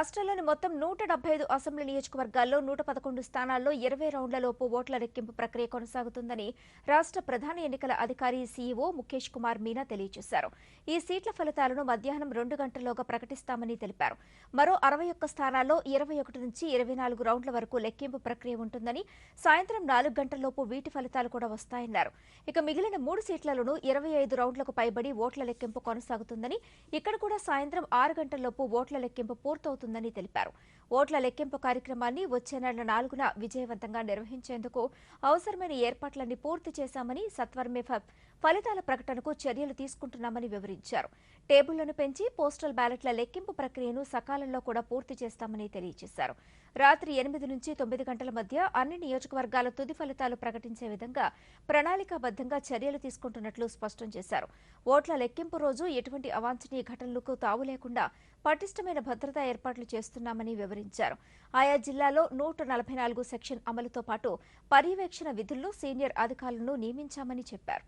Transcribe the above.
రాష్ట్రంలోని మొత్తం నూట డెబ్బై ఐదు అసెంబ్లీ నియోజకవర్గాల్లో నూట పదకొండు స్థానాల్లో ఇరవై రౌండ్లలోపు ఓట్ల లెక్కింపు ప్రక్రియ కొనసాగుతుందని రాష్ట్ర ప్రధాన ఎన్నికల అధికారి సీఈఓ ముఖేష్ కుమార్ మీనా తెలియజేశారు. ఈ సీట్ల ఫలితాలను మధ్యాహ్నం రెండు గంటల్లోగా ప్రకటిస్తామని తెలిపారు. మరో అరవై ఒక్క స్థానాల్లో ఇరవై ఒకటి నుంచి ఇరవై నాలుగు రౌండ్ల వరకు లెక్కింపు ప్రక్రియ ఉంటుందని సాయంత్రం నాలుగు గంటల్లోపు వీటి ఫలితాలు కూడా వస్తాయన్నారు. ఇక మిగిలిన మూడు సీట్లలోనూ ఇరవై ఐదు రౌండ్లకు పైబడి ఓట్ల లెక్కింపు కొనసాగుతుందని ఇక్కడ కూడా సాయంత్రం ఆరు గంటల్లోపు ఓట్ల లెక్కింపు పూర్తవుతుంది ఉందని తెలిపారు. ఓట్ల లెక్కింపు కార్యక్రమాన్ని వచ్చే నెల నాలుగున విజయవంతంగా నిర్వహించేందుకు అవసరమైన ఏర్పాట్లన్నీ పూర్తి చేశామని సత్వరమే ఫలితాల ప్రకటనకు చర్యలు తీసుకుంటున్నామని వివరించారు. టేబుళ్ళను పెంచి పోస్టల్ బ్యాలెట్ల లెక్కింపు ప్రక్రియను సకాలంలో కూడా పూర్తి చేస్తామని తెలియజేశారు. రాత్రి ఎనిమిది నుంచి తొమ్మిది గంటల మధ్య అన్ని నియోజకవర్గాల తుది ఫలితాలు ప్రకటించే విధంగా ప్రణాళికాబద్దంగా చర్యలు తీసుకుంటున్నట్లు స్పష్టం చేశారు. ఓట్ల లెక్కింపు రోజు ఎటువంటి అవాంఛనీయ ఘటనలకు తావు లేకుండా పటిష్టమైన భద్రతా ఏర్పాట్లు చేస్తున్నామని వివరించారు. ఆయా జిల్లాలో నూట నలభై నాలుగు సెక్షన్ అమలుతో పాటు పర్యవేక్షణ విధుల్లో సీనియర్ అధికారులను నియమించామని చెప్పారు.